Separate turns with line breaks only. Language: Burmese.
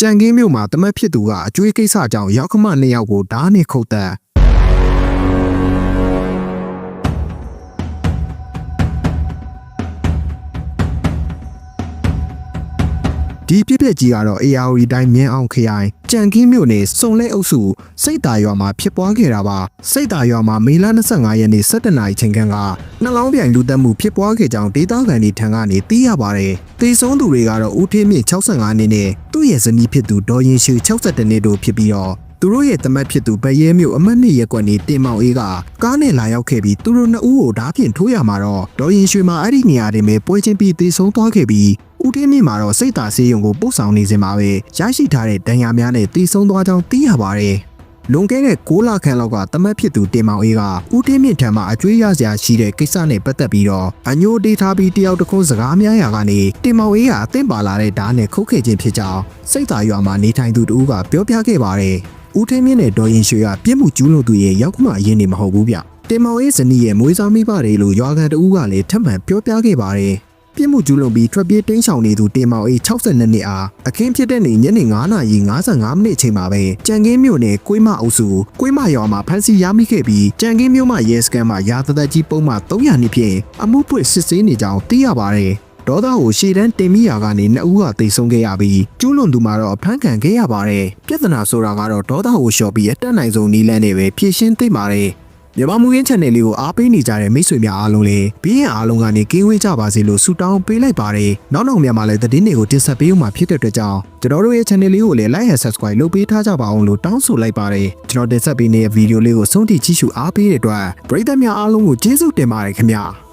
ကြံကင်းမြို့မှာတမတ်ဖြစ်သူကအကျွေးကိစ္စကြောင့်ရောက်ခမနှစ်ယောက်ကိုဓားနဲ့ခုတ်တက် ဒီပြစ်ပြက်ကြီးကတော့ ARD တိုင်းမြင်းအောင်ခရိုင်ကြံကင်းမြို့နယ်စုံလဲအုပ်စုစိတ်တာရွာမှာဖြစ်ပွားခဲ့တာပါစိတ်တာရွာမှာမေလ25ရက်နေ့17နာရီချိန်ခန့်ကနှလောင်းပြိုင်လူတက်မှုဖြစ်ပွားခဲ့ကြောင်းဒေသခံတွေထံကနေသိရပါတယ်တေဆုံးသူတွေကတော့ဦးထင်းမြင့်65နှစ်နဲ့သူ့ရဲ့ဇနီးဖြစ်သူဒေါ်ရင်ရှူ62နှစ်တို့ဖြစ်ပြီးတော့သူတို့ရဲ့တမတ်ဖြစ်သူဗရဲမျိုးအမတ်နှစ်ရက်ကွက်နေတင်မောင်အေးကကားနဲ့လာရောက်ခဲ့ပြီးသူတို့နှစ်ဦးကိုဓားဖြင့်ထိုးရမှာတော့ဒေါ်ရင်ရွှေမှာအဲ့ဒီနေရာတွေမှာပွဲချင်းပြီးတေဆုံးသွားခဲ့ပြီး ဦးထင်းမြင့်မှာတော့စိတ်သာဆေးရုံကိုပို့ဆောင်နေစဉ်မှာပဲရရှိထားတဲ့ဒဏ်ရာများနဲ့တေဆုံးသွားကြောင်းသိရပါတယ်။လွန်ခဲ့တဲ့6လခန့်လောက်ကတမတ်ဖြစ်သူတင်မောင်အေးကဦးထင်းမြင့်ထံမှအကျွေးရစရာရှိတဲ့ကိစ္စနဲ့ပတ်သက်ပြီးတော့အညိုဒေးထားပြီးတယောက်တစ်ခုစကားများရာကနေတင်မောင်အေးကအသင့်ပါလာတဲ့ဓာတ်နဲ့ခုတ်ခဲ့ခြင်းဖြစ်ကြောင်းစိတ်သာရွာမှာနေထိုင်သူတူကပြောပြခဲ့ပါတယ်။ဦးထင်းမြင့်နဲ့ဒေါ်ရင်ရွှေကပြစ်မှုကျူးလွန်သူရဲ့ရောက်ခမအရင်နေမဟုတ်ဘူးဗျ။တင်မောင်အေးဇနီးရဲ့မွေးစားမိပါတယ်လို့ရွာကန်တူကလည်းထပ်မံပြောပြခဲ့ပါတယ်။ ပြစ်မှုကျူးလွန်ပြီးထွက်ပြေးတိမ်းရှောင်နေသူတင်မောင်အေး62နှစ်အားအခင်းဖြစ်တဲ့နေ့ညနေ9:55မိနစ်အချိန်မှာပဲကြံကင်းမြို့နယ်ကွေးမအုပ်စုကွေးမရွာမှာဖမ်းဆီးရမိခဲ့ပြီးကြံကင်းမြို့မှာရဲစခန်းမှာရာသသက်ကြီးပုံမှန်300နှစ်ဖြင့်အမှုပွင့်စစ်ဆေးနေကြောင်းသိရပါတယ်။ဒေါသကိုရှေ့တန်းတင်မိရာကနေနှစ်ဦးကတိတ်ဆုံးခဲ့ရပြီးကျူးလွန်သူမှာတော့ဖမ်းခံခဲ့ရပါတယ်။ပြဿနာဆိုတာကတော့ဒေါသကိုလျှော့ပြီးအတက်နိုင်ဆုံးနီးလန်းနဲ့ပဲဖြည့်ရှင်းသိမ့်ပါတယ်။ မြန်မာမူရင်း channel လေးကိုအားပေးနေကြတဲ့မိတ်ဆွေများအားလုံးလည်းဘေးရန်အားလုံးကနေကင်းဝေးကြပါစေလို့ဆုတောင်းပေးလိုက်ပါတယ်။နောက်နောက်များမှာလည်းသတင်းတွေကိုတင်ဆက်ပေးဦးမှာဖြစ်တဲ့အတွက်ကြောင့်ကျွန်တော်တို့ရဲ့ channel လေးကိုလည်း like and subscribe လုပ်ပေးထားကြပါအောင်လို့တောင်းဆိုလိုက်ပါတယ်။ကျွန်တော်တင်ဆက်ပေးနေတဲ့ဗီဒီယိုလေးကိုဆုံးထိကြည့်ရှုအားပေးတဲ့အတွက်ပရိသတ်များအားလုံးကိုကျေးဇူးတင်ပါတယ်ခင်ဗျာ။